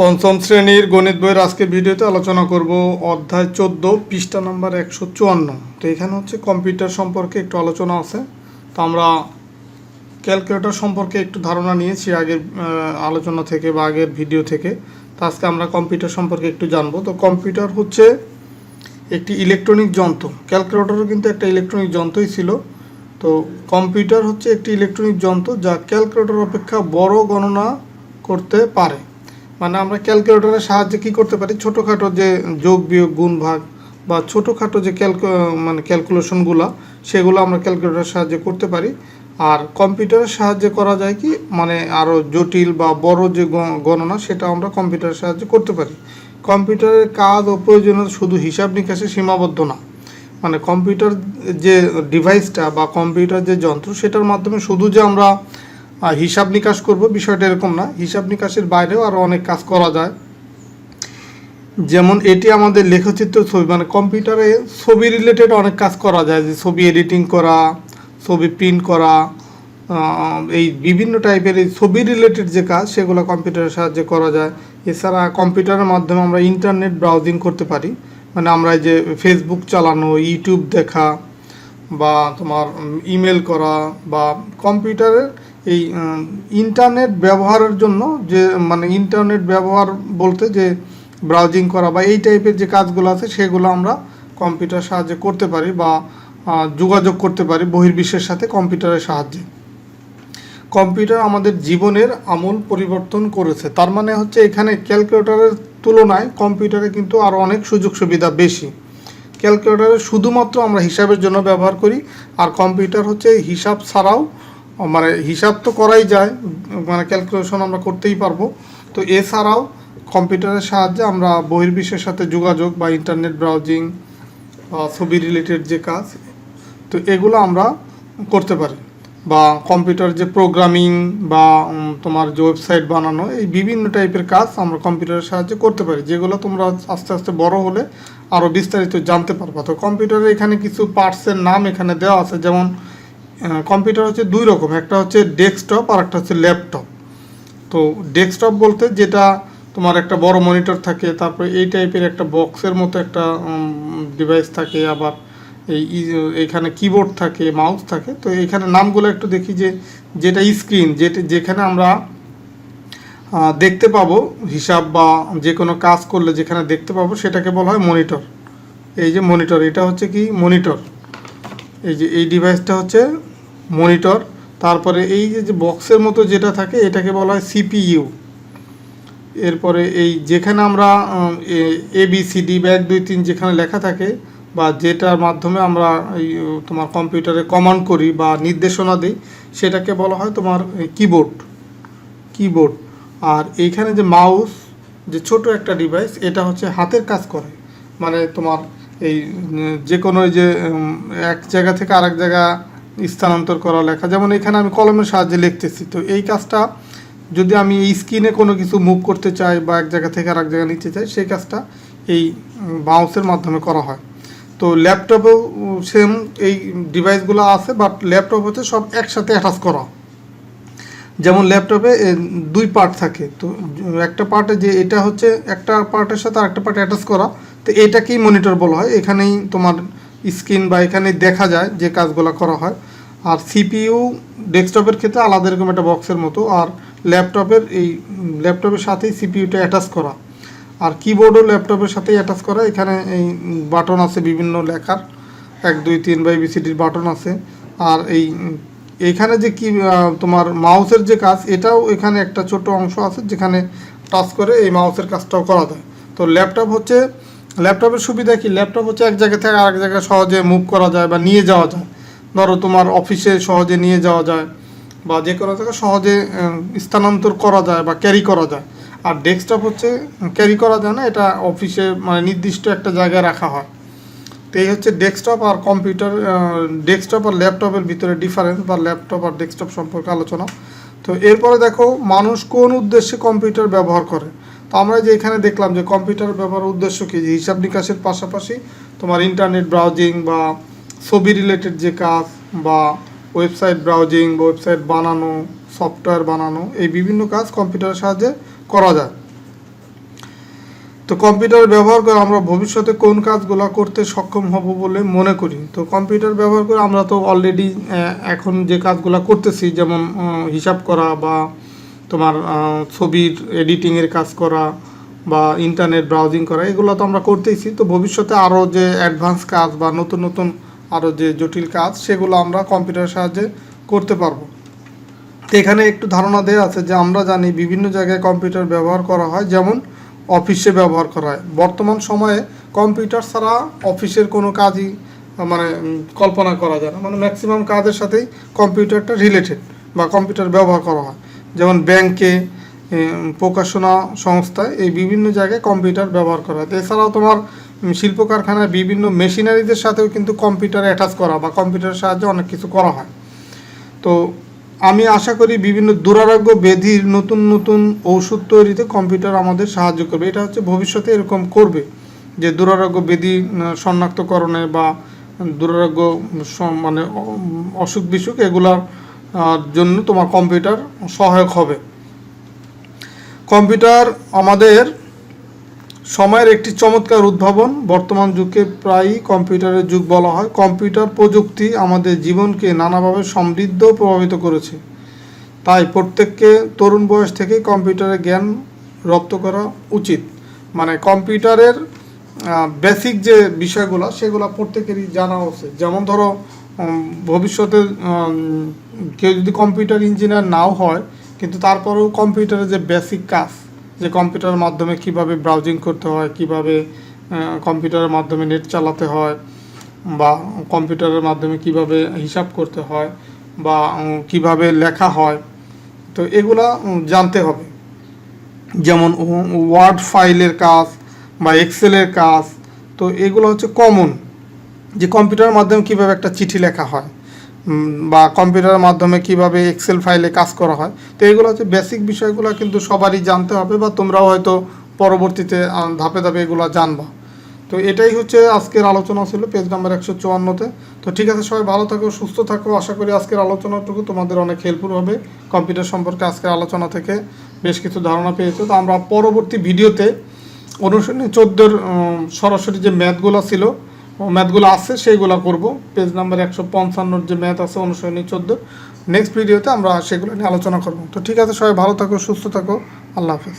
পঞ্চম শ্রেণির গণিত বইয়ের আজকের ভিডিওতে আলোচনা করব অধ্যায় চোদ্দ, পৃষ্ঠা নাম্বার একশো চুয়ান্ন। তো এখানে হচ্ছে কম্পিউটার সম্পর্কে একটু আলোচনা আছে। তো আমরা ক্যালকুলেটর সম্পর্কে একটু ধারণা নিয়েছি আগের আলোচনা থেকে বা আগের ভিডিও থেকে। তো আজকে আমরা কম্পিউটার সম্পর্কে একটু জানব। তো কম্পিউটার হচ্ছে একটি ইলেকট্রনিক যন্ত্র। ক্যালকুলেটরও কিন্তু একটা ইলেকট্রনিক যন্ত্রই ছিল। তো কম্পিউটার হচ্ছে একটি ইলেকট্রনিক যন্ত্র যা ক্যালকুলেটর অপেক্ষা বড় গণনা করতে পারে। মানে আমরা ক্যালকুলেটরের সাহায্যে কি করতে পারি? ছোটোখাটো যে যোগ, বিয়োগ, গুণ, ভাগ বা ছোটোখাটো যে ক্যালকু মানে ক্যালকুলেশনগুলো সেগুলো আমরা ক্যালকুলেটরের সাহায্যে করতে পারি। আর কম্পিউটারের সাহায্যে করা যায় কি? মানে আরও জটিল বা বড় যে গণনা, সেটা আমরা কম্পিউটারের সাহায্যে করতে পারি। কম্পিউটারের কাজ ও প্রয়োজনীয় শুধু হিসাব নিকাশে সীমাবদ্ধ না। মানে কম্পিউটার যে ডিভাইসটা বা কম্পিউটার যে যন্ত্র, সেটার মাধ্যমে শুধু যে আমরা হিসাব নিকাশ করব, বিষয়টা এরকম না। হিসাব নিকাশের বাইরেও আরও অনেক কাজ করা যায়। যেমন এটি আমাদের লেখচিত্র ছবি মানে কম্পিউটারে ছবি রিলেটেড অনেক কাজ করা যায়, যে ছবি এডিটিং করা, ছবি প্রিন্ট করা এই বিভিন্ন টাইপের এই ছবি রিলেটেড যে কাজ, সেগুলো কম্পিউটারের সাহায্যে করা যায়। এছাড়া কম্পিউটারের মাধ্যমে আমরা ইন্টারনেট ব্রাউজিং করতে পারি। মানে আমরা যে ফেসবুক চালানো ইউটিউব দেখা, বা তোমার ইমেল করা, বা কম্পিউটারের এই ইন্টারনেট ব্যবহারের জন্য যে মানে ইন্টারনেট ব্যবহার বলতে যে ব্রাউজিং করা বা এই টাইপের যে কাজগুলো আছে সেগুলো আমরা কম্পিউটার সাহায্যে করতে পারি বা যোগাযোগ করতে পারি বহির্বিশ্বের সাথে কম্পিউটারের সাহায্যে। কম্পিউটার আমাদের জীবনের আমূল পরিবর্তন করেছে। তার মানে হচ্ছে এখানে ক্যালকুলেটরের তুলনায় কম্পিউটারে কিন্তু আরও অনেক সুযোগ সুবিধা বেশি। ক্যালকুলেটারে শুধুমাত্র আমরা হিসাবের জন্য ব্যবহার করি, আর কম্পিউটার হচ্ছে হিসাব ছাড়াও মানে হিসাব তো করাই যায় মানে ক্যালকুলেশন আমরা করতেই পারব। তো এছাড়াও কম্পিউটারের সাহায্যে আমরা বহির্বিশ্বের সাথে যোগাযোগ বা ইন্টারনেট ব্রাউজিং বা ছবি রিলেটেড যে কাজ, তো এগুলো আমরা করতে পারি। বা কম্পিউটার যে প্রোগ্রামিং বা তোমার যে ওয়েবসাইট বানানো, এই বিভিন্ন টাইপের কাজ আমরা কম্পিউটারের সাহায্যে করতে পারি, যেগুলো তোমরা আস্তে আস্তে বড় হলে আরও বিস্তারিত জানতে পারবা। তো কম্পিউটারে এখানে কিছু পার্টসের নাম এখানে দেওয়া আছে, যেমন কম্পিউটার হচ্ছে দুই রকম, একটা হচ্ছে ডেস্কটপ আর একটা হচ্ছে ল্যাপটপ তো ডেস্কটপ বলতে যেটা তোমার একটা বড় মনিটর থাকে, তারপরে এই টাইপের একটা বক্সের মতো একটা ডিভাইস থাকে, আবার এই এখানে কিবোর্ড থাকে মাউস থাকে। তো এখানে নামগুলো একটু দেখি যে যেটা স্ক্রিন যেটা, যেখানে আমরা দেখতে পাবো হিসাব বা যে কোনো কাজ করলে যেখানে দেখতে পাবো সেটাকে বলা হয় মনিটর এই যে মনিটর এটা হচ্ছে কি মনিটর এই যে এই ডিভাইসটা হচ্ছে মনিটর তারপরে এই যে বক্সের মতো যেটা থাকে, এটাকে বলা হয় সিপিইউ এরপরে এই যেখানে আমরা এ বি সি ডি বা এক, দুই, তিন যেখানে লেখা থাকে, বা যেটার মাধ্যমে আমরা এই তোমার কম্পিউটারে কমান্ড করি বা নির্দেশনা দিই, সেটাকে বলা হয় তোমার কিবোর্ড কিবোর্ড আর এইখানে যে মাউস যে ছোট একটা ডিভাইস এটা হচ্ছে হাতের কাজ করে। মানে তোমার এই, যে কোনো যে এক জায়গা থেকে আরেক জায়গা স্থানান্তর করা লেখা। যেমন এখানে আমি কলমের সাহায্যে লিখতেছি। তো এই কাজটা যদি আমি এই স্ক্রিনে কোনো কিছু মুভ করতে চাই বা এক জায়গা থেকে আরেক জায়গা নিতে চাই, সেই কাজটা এই মাউসের মাধ্যমে করা হয়। তো ল্যাপটপেও সেম এই ডিভাইসগুলো আছে বাট ল্যাপটপ হচ্ছে সব একসাথে অ্যাটাচ করা। যেমন ল্যাপটপে দুই পার্ট থাকে। তো, একটা পার্টে যে, এটা হচ্ছে একটা পার্টের সাথে আরেকটা পার্ট অ্যাটাচ করা। তো এটাকেই মনিটর বলা হয়। এখানেই তোমার স্ক্রিন বা এখানেই দেখা যায় যে কাজগুলো করা হয়। আর সিপিইউ ডেস্কটপের ক্ষেত্রে আলাদা এরকম একটা বক্সের মতো। আর ল্যাপটপের এই ল্যাপটপের সাথেই সিপিইউটা অ্যাটাচ করা। আর কিবোর্ডও ল্যাপটপের সাথেই অ্যাটাচ করা। এখানে এই বাটন আছে বিভিন্ন লেখার। এক, দুই, তিন বা এবিসিডির বাটন আছে। আর এই, এখানে যে কি তোমার মাউসের যে কাজ, এটাও এখানে একটা ছোট অংশ আছে যেখানে টাচ করে এই মাউসের কাজটাও করা যায়। তো ল্যাপটপ হচ্ছে ল্যাপটপের সুবিধা কি? ল্যাপটপ হচ্ছে এক জায়গা থেকে আরেক জায়গায় সহজে মুভ করা যায় বা নিয়ে যাওয়া যায়। ধরো তোমার অফিসে সহজে নিয়ে যাওয়া যায় বা যে কোনো জায়গায় সহজে স্থানান্তর করা যায় বা ক্যারি করা যায়। আর ডেস্কটপ হচ্ছে ক্যারি করা যায় না, এটা অফিসে মানে নির্দিষ্ট একটা জায়গায় রাখা হয়। তো এই হচ্ছে ডেস্কটপ আর কম্পিউটার ডেস্কটপ আর ল্যাপটপের ভিতরে ডিফারেন্স বা ল্যাপটপ আর ডেস্কটপ সম্পর্কে আলোচনা। তো এরপরে দেখো, মানুষ কোন উদ্দেশ্যে কম্পিউটার ব্যবহার করে? তো আমরা যে এখানে দেখলাম যে কম্পিউটার ব্যবহারের উদ্দেশ্য কী? যে হিসাব নিকাশের পাশাপাশি তোমার ইন্টারনেট ব্রাউজিং বা ছবি রিলেটেড যে কাজ বা ওয়েবসাইট ব্রাউজিং বা ওয়েবসাইট বানানো সফটওয়্যার বানানো, এই বিভিন্ন কাজ কম্পিউটারের সাহায্যে করা যায়। তো কম্পিউটার ব্যবহার করে আমরা ভবিষ্যতে কোন কাজগুলো করতে সক্ষম হব বলে মনে করি। তো কম্পিউটার ব্যবহার করে আমরা তো অলরেডি এখন যে কাজগুলো করতেছি, যেমন হিসাব করা বা তোমার ছবির এডিটিংয়ের কাজ করা বা ইন্টারনেট ব্রাউজিং করা, এগুলো তো আমরা করতেইছি। তো ভবিষ্যতে আরও যে অ্যাডভান্স কাজ বা নতুন নতুন আরও যে জটিল কাজ, সেগুলো আমরা কম্পিউটারের সাহায্যে করতে পারব। তো এখানে একটু ধারণা দেওয়া আছে যে আমরা জানি বিভিন্ন জায়গায় কম্পিউটার ব্যবহার করা হয়, যেমন অফিসে ব্যবহার করা হয়। বর্তমান সময়ে কম্পিউটার ছাড়া অফিসের কোনো কাজই মানে কল্পনা করা যায় না। মানে ম্যাক্সিমাম কাজের সাথেই কম্পিউটারটা রিলেটেড বা কম্পিউটার ব্যবহার করা হয়। যেমন ব্যাংকে প্রকাশনা সংস্থায় এই বিভিন্ন জায়গায় কম্পিউটার ব্যবহার করা হয়। এছাড়াও তোমার শিল্প কারখানায় বিভিন্ন মেশিনারিদের সাথেও কিন্তু কম্পিউটার অ্যাটাচ করা বা কম্পিউটারের সাহায্যে অনেক কিছু করা হয়। তো আমি আশা করি বিভিন্ন দুরারোগ্য ব্যাধির নতুন নতুন ঔষধ তৈরিতে কম্পিউটার আমাদের সাহায্য করবে। এটা হচ্ছে ভবিষ্যতে এরকম করবে যে দুরারোগ্য ব্যাধি শনাক্তকরণে বা দুরারোগ্য মানে অসুখ বিসুখ এগুলার জন্য তোমার কম্পিউটার সহায়ক হবে। কম্পিউটার আমাদের সময়ের একটি চমৎকার উদ্ভাবন। বর্তমান যুগে প্রায়ই কম্পিউটারের যুগ বলা হয়। কম্পিউটার প্রযুক্তি আমাদের জীবনকে নানাভাবে সমৃদ্ধ প্রভাবিত করেছে। তাই প্রত্যেককে তরুণ বয়স থেকেই কম্পিউটারের জ্ঞান রপ্ত করা উচিত। মানে কম্পিউটারের বেসিক যে বিষয়গুলো, সেগুলো প্রত্যেকেরই জানা উচিত। যেমন ধরো ভবিষ্যতে কেউ যদি কম্পিউটার ইঞ্জিনিয়ার নাও হয়, কিন্তু তারপরেও কম্পিউটারের যে বেসিক কাজ, যে কম্পিউটারের মাধ্যমে কীভাবে ব্রাউজিং করতে হয়, কীভাবে কম্পিউটারের মাধ্যমে নেট চালাতে হয়, বা কম্পিউটারের মাধ্যমে কীভাবে হিসাব করতে হয়, বা কীভাবে লেখা হয়, তো এগুলা জানতে হবে। যেমন ওয়ার্ড ফাইলের কাজ, বা এক্সেলের কাজ, তো এগুলো হচ্ছে কমন যে কম্পিউটারের মাধ্যমে কীভাবে একটা চিঠি লেখা হয় বা কম্পিউটারের মাধ্যমে কীভাবে এক্সেল ফাইলে কাজ করা হয়। তো এগুলো হচ্ছে বেসিক বিষয়গুলো কিন্তু সবারই জানতে হবে বা তোমরাও হয়তো পরবর্তীতে ধাপে ধাপে এগুলো জানবা। তো এটাই হচ্ছে আজকের আলোচনা ছিল পেজ নাম্বার একশো চুয়ান্নতে। তো ঠিক আছে, সবাই ভালো থাকো, সুস্থ থাকো। আশা করি আজকের আলোচনাটুকু তোমাদের অনেক হেল্পফুল হবে। কম্পিউটার সম্পর্কে আজকের আলোচনা থেকে বেশ কিছু ধারণা পেয়েছ। তো আমরা পরবর্তী ভিডিওতে অনুশীলনী চোদ্দোর সরাসরি যে ম্যাথগুলো ছিল ম্যাথগুলো আছে, সেইগুলো করব। পেজ নাম্বার একশো পঞ্চান্নর যে ম্যাথ আছে অনুসরণী চোদ্দ। নেক্সট ভিডিওতে আমরা সেগুলো নিয়ে আলোচনা করব। তো ঠিক আছে, সবাই ভালো থাকো, সুস্থ থাকো। আল্লাহ হাফেজ।